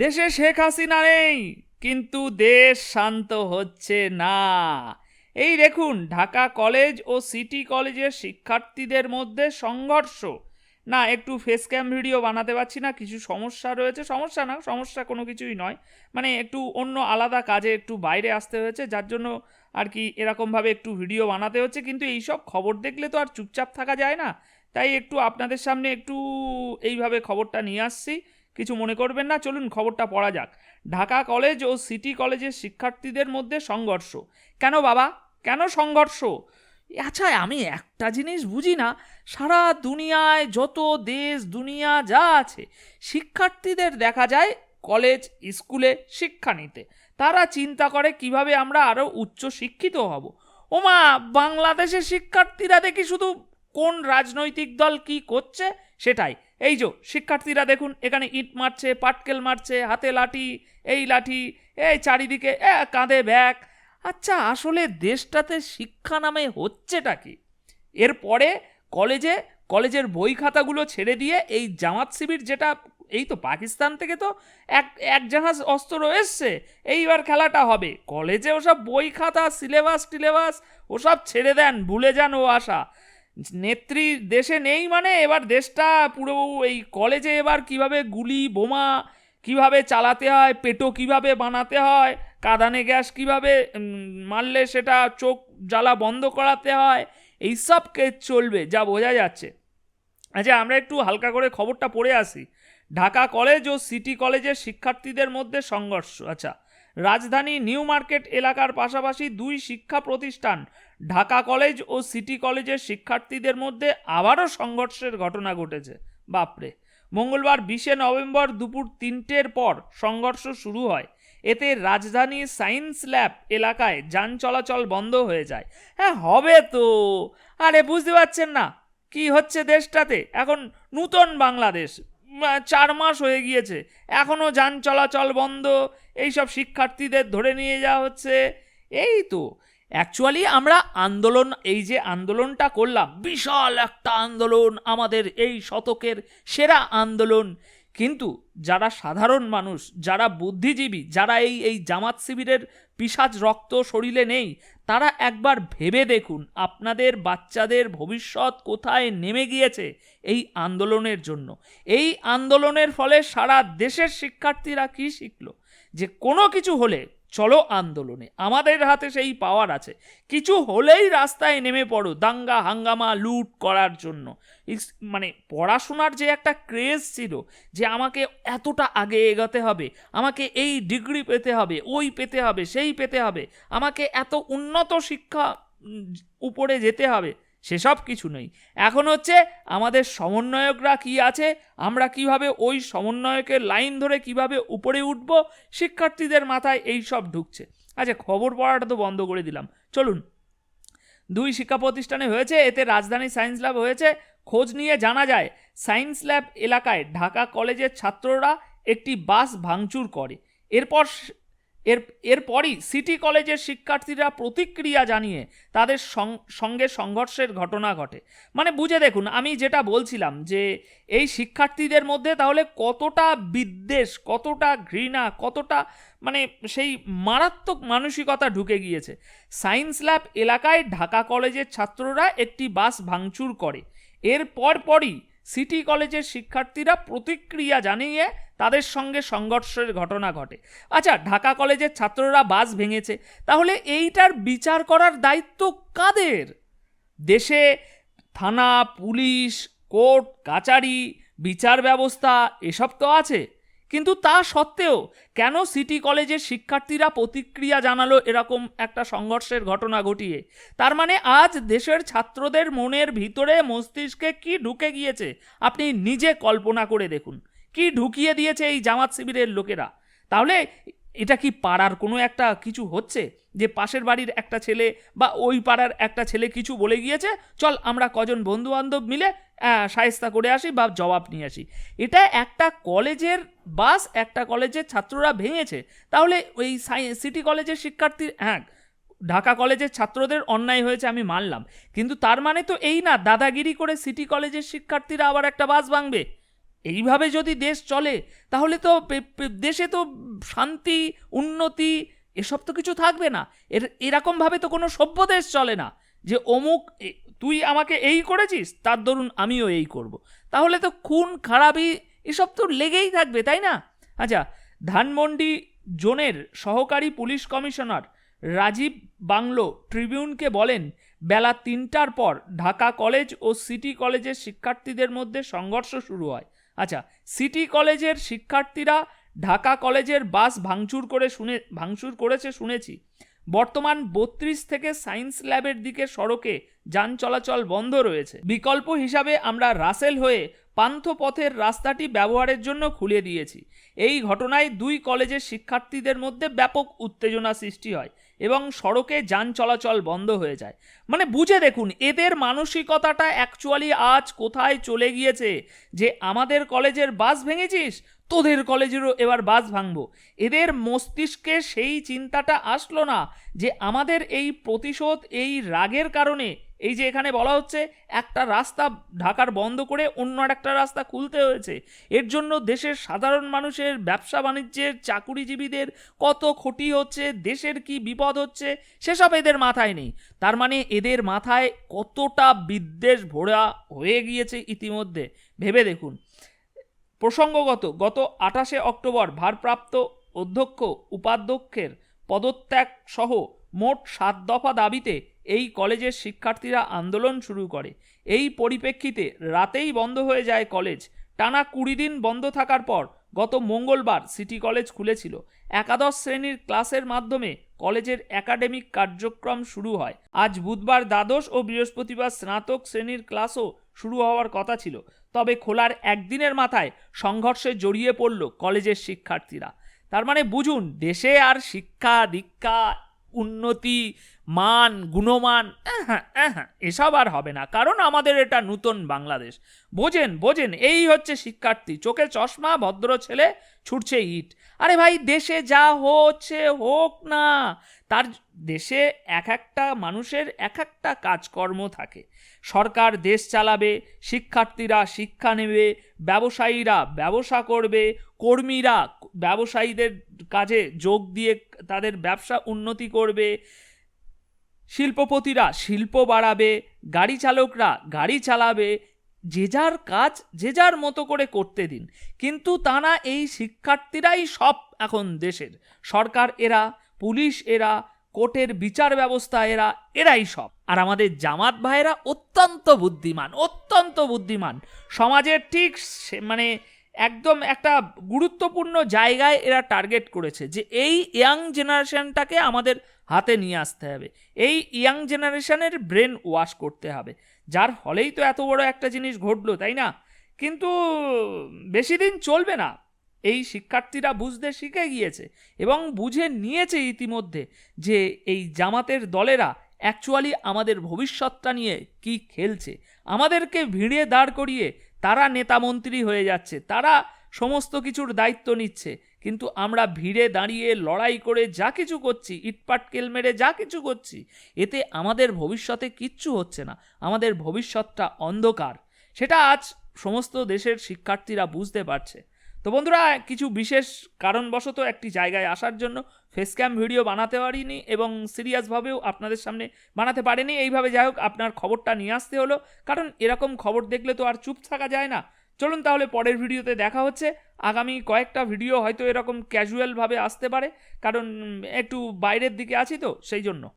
দেশে শেখ হাসিনা নেই, কিন্তু দেশ শান্ত হচ্ছে না। এই দেখুন, ঢাকা কলেজ ও সিটি কলেজের শিক্ষার্থীদের মধ্যে সংঘর্ষ। না, একটু ফেস ক্যাম ভিডিও বানাতে পারছি না, কিছু সমস্যা রয়েছে। সমস্যা না, সমস্যা কোনো কিছুই নয়। মানে একটু অন্য আলাদা কাজে একটু বাইরে আসতে হয়েছে, যার জন্য আর কি এরকমভাবে একটু ভিডিও বানাতে হচ্ছে। কিন্তু এইসব খবর দেখলে তো আর চুপচাপ থাকা যায় না। তাই একটু আপনাদের সামনে একটু এইভাবে খবরটা নিয়ে আসছি। কিছু মনে করবেন না, চলুন খবরটা পড়া যাক। ঢাকা কলেজ ও সিটি কলেজের শিক্ষার্থীদের মধ্যে সংঘর্ষ। কেন বাবা? কেন সংঘর্ষ? আচ্ছা আমি একটা জিনিস বুঝি না। সারা দুনিয়ায় যত দেশ, দুনিয়া যা আছে, শিক্ষার্থীদের দেখা যায় কলেজ, স্কুলে শিক্ষা নিতে। তারা চিন্তা করে কীভাবে আমরা আরও উচ্চ শিক্ষিত হব। ওমা, বাংলাদেশের শিক্ষার্থীরা দেখি শুধু কোন রাজনৈতিক দল কি করছে? সেটাই। এই যে, শিক্ষার্থীরা দেখুন, এখানে ইট মারছে, পাটকেল মারছে, হাতে লাঠি, এই লাঠি, এই চারিদিকে, এ, কাঁধে ব্যাগ। আচ্ছা আসলে দেশটাতে শিক্ষা নামে হচ্ছেটা কি? এরপরে কলেজে, কলেজের বই খাতাগুলো ছেড়ে দিয়ে এই জামাত শিবির যেটা, এই তো পাকিস্তান থেকে তো এক এক জাহাজ অস্ত্র এসছে, এইবার খেলাটা হবে। কলেজে ওসব বই খাতা, সিলেবাস, টিলেবাস, ওসব ছেড়ে দেন, ভুলে যান ও আশা। নেত্রী দেশে নেই মানে? এবার দেশটা পুরো এই কলেজে এবার কীভাবে গুলি, বোমা কীভাবে চালাতে হয়, পেটো কীভাবে বানাতে হয়, কাঁদানে গ্যাস কীভাবে মারলে সেটা চোখ জ্বালা বন্ধ করাতে হয় এইসব কেস চলবে যা বোঝা যাচ্ছে। আচ্ছা আমরা একটু হালকা করে খবরটা পড়ে আসি। ঢাকা কলেজ ও সিটি কলেজের শিক্ষার্থীদের মধ্যে সংঘর্ষ। আচ্ছা রাজধানী নিউ মার্কেট এলাকার পাশাপাশি দুই শিক্ষা প্রতিষ্ঠান, ঢাকা কলেজ ও সিটি কলেজের শিক্ষার্থীদের মধ্যে আবারও সংঘর্ষের ঘটনা ঘটেছে। বাপরে! মঙ্গলবার বিশে নভেম্বর দুপুর তিনটের পর সংঘর্ষ শুরু হয়। এতে রাজধানীর সায়েন্স ল্যাব এলাকায় যান চলাচল বন্ধ হয়ে যায়। হ্যাঁ হবে তো! আরে, বুঝতে পারছেন না। কি হচ্ছে দেশটাতে? এখন নূতন বাংলাদেশ। চার মাস হয়ে গিয়েছে। এখনও যান চলাচল বন্ধ, এইসব শিক্ষার্থীদের ধরে নিয়ে যাওয়া হচ্ছে। এই তো অ্যাকচুয়ালি আমরা আন্দোলন, এই যে আন্দোলনটা করলাম, বিশাল একটা আন্দোলন আমাদের এই শতকের সেরা আন্দোলন। কিন্তু যারা সাধারণ মানুষ, যারা বুদ্ধিজীবী, যারা এই এই জামাত শিবিরের পিসাজ রক্ত শরীরে নেই, তারা একবার ভেবে দেখুন আপনাদের বাচ্চাদের ভবিষ্যৎ কোথায় নেমে গিয়েছে এই আন্দোলনের জন্য। এই আন্দোলনের ফলে সারা দেশের শিক্ষার্থীরা কী শিখল? যে কোনো কিছু হলে চলো আন্দোলনে। আমাদের হাতে সেই পাওয়ার আছে। কিছু হলেই রাস্তায় নেমে পড়ো দাঙ্গা, হাঙ্গামা, লুট করার জন্য। মানে পড়াশোনার যে একটা ক্রেজ ছিল যে আমাকে এতটা আগে এগোতে হবে, আমাকে এই ডিগ্রি পেতে হবে, ওই পেতে হবে, সেই পেতে হবে, আমাকে এত উন্নত শিক্ষা উপরে যেতে হবে সেসব কিছু নেই। এখন হচ্ছে আমাদের সমন্বয়করা কি আছে? আমরা কীভাবে ওই সমন্বয়কের লাইন ধরে কীভাবে উপরে উঠব? শিক্ষার্থীদের মাথায় এই সব ঢুকছে। আচ্ছা খবর পড়াটা তো বন্ধ করে দিলাম। চলুন। দুই শিক্ষা প্রতিষ্ঠানে হয়েছে, এতে রাজধানী সায়েন্স ল্যাব হয়েছে। খোঁজ নিয়ে জানা যায়, সায়েন্স ল্যাব এলাকায় ঢাকা কলেজের ছাত্ররা একটি বাস ভাঙচুর করে। এরপর এর, এরপরই সিটি কলেজের শিক্ষার্থীরা প্রতিক্রিয়া জানিয়ে তাদের সঙ্গে সংঘর্ষের ঘটনা ঘটে। মানে বুঝে দেখুন, আমি যেটা বলছিলাম যে এই শিক্ষার্থীদের মধ্যে তাহলে কতটা বিদ্বেষ, কতটা ঘৃণা, কতটা মানে সেই মারাত্মক মানসিকতা ঢুকে গিয়েছে। সায়েন্স ল্যাব এলাকায় ঢাকা কলেজের ছাত্ররা একটি বাস ভাঙচুর করে। এর পরপরই সিটি কলেজের শিক্ষার্থীরা প্রতিক্রিয়া জানিয়ে তাদের সঙ্গে সংঘর্ষের ঘটনা ঘটে। আচ্ছা ঢাকা কলেজের ছাত্ররা বাস ভেঙেছে। তাহলে এইটার বিচার করার দায়িত্ব কাদের? দেশে থানা, পুলিশ, কোর্ট, কাচারি, বিচার ব্যবস্থা, এসব তো আছে। কিন্তু তা সত্ত্বেও কেন সিটি কলেজের শিক্ষার্থীরা প্রতিক্রিয়া জানালো এরকম একটা সংঘর্ষের ঘটনা ঘটিয়ে? তার মানে আজ দেশের ছাত্রদের মনের ভিতরে মস্তিষ্কে কি ঢুকে গিয়েছে? আপনি নিজে কল্পনা করে দেখুন। কি ঢুকিয়ে দিয়েছে এই জামাত শিবিরের লোকেরা? তাহলে এটা কি পাড়ার কোনো একটা কিছু হচ্ছে? যে পাশের বাড়ির একটা ছেলে বা ওই পাড়ার একটা ছেলে কিছু বলে গিয়েছে, চল আমরা কজন বন্ধু বান্ধব মিলে সায়স্তা করে আসি বা জবাব নিয়ে আসি। এটা একটা কলেজের বাস, একটা কলেজের ছাত্ররা ভেঙেছে। তাহলে ওই সিটি কলেজের শিক্ষার্থী হ্যাঁ ঢাকা কলেজের ছাত্রদের অন্যায় হয়েছে আমি মানলাম। কিন্তু তার মানে তো এই না, দাদাগিরি করে সিটি কলেজের শিক্ষার্থীরা আবার একটা বাস ভাঙবে? এইভাবে যদি দেশ চলে, তাহলে তো দেশে তো শান্তি, উন্নতি, এসব তো কিছু থাকবে না। এর, এরকমভাবে তো কোনো সভ্য দেশ চলে না যে, অমুক তুই আমাকে এই করেছিস, তার দরুন আমিও এই করব। তাহলে তো খুন, খারাপি, এসব তো লেগেই থাকবে, তাই না? আচ্ছা ধানমন্ডি জোনের সহকারী পুলিশ কমিশনার রাজীব বাংলো ট্রিবিউনকে বলেন, বেলা তিনটার পর ঢাকা কলেজ ও সিটি কলেজের শিক্ষার্থীদের মধ্যে সংঘর্ষ শুরু হয়। আচ্ছা সিটি কলেজের শিক্ষার্থীরা ঢাকা কলেজের বাস ভাঙচুর করে শুনে, ভাঙচুর করেছে শুনেছি। বর্তমান বত্রিশ থেকে সায়েন্স ল্যাবের দিকে সড়কে যান চলাচল বন্ধ রয়েছে। বিকল্প হিসাবে আমরা রাসেল হয়ে পান্থপথের রাস্তাটি ব্যবহারের জন্য খুলে দিয়েছি। এই ঘটনায় দুই কলেজের শিক্ষার্থীদের মধ্যে ব্যাপক উত্তেজনা সৃষ্টি হয়। এবং সড়কে যান চলাচল বন্ধ হয়ে যায়। মানে বুঝে দেখুন, এদের মানসিকতাটা অ্যাকচুয়ালি আজ কোথায় চলে গিয়েছে? যে আমাদের কলেজের বাস ভেঙেছিস, তোদের কলেজেরও এবার বাস ভাঙবো। এদের মস্তিষ্কে সেই চিন্তাটা আসলো না যে আমাদের এই প্রতিশোধ, এই রাগের কারণে এই যে এখানে বলা হচ্ছে একটা রাস্তা ঢাকার বন্ধ করে অন্য একটা রাস্তা খুলতে হয়েছে। এর জন্য দেশের সাধারণ মানুষের ব্যবসা বাণিজ্যের চাকুরিজীবীদের কত ক্ষতি হচ্ছে, দেশের কি বিপদ হচ্ছে, সেসব এদের মাথায় নেই। তার মানে এদের মাথায় কতটা বিদ্বেষ ভরা হয়ে গিয়েছে ইতিমধ্যে। ভেবে দেখুন। প্রসঙ্গগত, গত আঠাশে অক্টোবর ভারপ্রাপ্ত অধ্যক্ষ, উপাধ্যক্ষের পদত্যাগ সহ মোট সাত দফা দাবিতে এই কলেজের শিক্ষার্থীরা আন্দোলন শুরু করে। এই পরিপ্রেক্ষিতে রাতেই বন্ধ হয়ে যায় কলেজ। টানা কুড়ি দিন বন্ধ থাকার পর গত মঙ্গলবার সিটি কলেজ খুলেছিল। একাদশ শ্রেণির ক্লাসের মাধ্যমে কলেজের একাডেমিক কার্যক্রম শুরু হয়। আজ বুধবার দ্বাদশ ও বৃহস্পতিবার স্নাতক শ্রেণির ক্লাসও শুরু হওয়ার কথা ছিল। তবে খোলার একদিনের মাথায় সংঘর্ষে জড়িয়ে পড়ল কলেজের শিক্ষার্থীরা। তার মানে বুঝুন, দেশে আর শিক্ষা দীক্ষা উন্নতি মান গুণমান আহা, এসব আর হবে না কারণ আমাদের এটা নূতন বাংলাদেশ। বোঝেন বোঝেন এই হচ্ছে শিক্ষার্থী চোখে চশমা ভদ্র ছেলে ছুটছে ইট। আরে ভাই দেশে যা হচ্ছে হোক না তার দেশে এক একটা মানুষের এক একটা কাজকর্ম থাকে। সরকার দেশ চালাবে শিক্ষার্থীরা শিক্ষা নেবে ব্যবসায়ীরা ব্যবসা করবে কর্মীরা ব্যবসায়ীদের কাজে যোগ দিয়ে তাদের ব্যবসা উন্নতি করবে। শিল্পপতিরা শিল্প বাড়াবে, গাড়ি চালকরা গাড়ি চালাবে, যে যার কাজ, যে যার মতো করে করতে দিন। কিন্তু তারা এই শিক্ষার্থীরাই সব এখন দেশের। সরকার এরা, পুলিশ এরা, কোর্টের বিচার ব্যবস্থা এরা, এরাই সব। আর আমাদের জামাত ভাইয়েরা অত্যন্ত বুদ্ধিমান অত্যন্ত বুদ্ধিমান। সমাজের ঠিক মানে একদম একটা গুরুত্বপূর্ণ জায়গায় এরা টার্গেট করেছে যে এই ইয়াং জেনারেশনটাকে আমাদের হাতে নিয়ে আসতে হবে। এই ইয়াং জেনারেশনের ব্রেন ওয়াশ করতে হবে। যার ফলেই তো এত বড় একটা জিনিস ঘটলো, তাই না? কিন্তু বেশি দিন চলবে না। এই শিক্ষার্থীরা বুঝতে শিখে গিয়েছে এবং বুঝে নিয়েছে ইতিমধ্যে যে এই জামাতের দলেরা অ্যাকচুয়ালি আমাদের ভবিষ্যৎটা নিয়ে কি খেলছে। আমাদেরকে ভিড়ে দাঁড় করিয়ে তারা নেতামন্ত্রী হয়ে যাচ্ছে, তারা সমস্ত কিছুর দায়িত্ব নিচ্ছে, কিন্তু আমরা ভিড়ে দাঁড়িয়ে লড়াই করে যা কিছু করছি ইটপাটকেল মেরে যা কিছু করছি, এতে আমাদের ভবিষ্যতে কিচ্ছু হচ্ছে না, আমাদের ভবিষ্যৎটা অন্ধকার। সেটা আজ সমস্ত দেশের শিক্ষার্থীরা বুঝতে পারছে। তো বন্ধুরা, কিছু বিশেষ কারণবশত একটি জায়গায় আসার জন্য ফেস ক্যাম ভিডিও বানাতে পারিনি এবং সিরিয়াসভাবেও আপনাদের সামনে বানাতে পারেনি। এইভাবে যাই হোক, আপনার খবরটা নিয়ে আসতে হলো। কারণ এরকম খবর দেখলে তো আর চুপ থাকা যায় না। চলুন তাহলে পরের ভিডিওতে দেখা হচ্ছে। আগামী কয়েকটা ভিডিও হয়তো এরকম ক্যাজুয়ালভাবে আসতে পারে। কারণ একটু বাইরের দিকে আছি তো, সেই জন্য।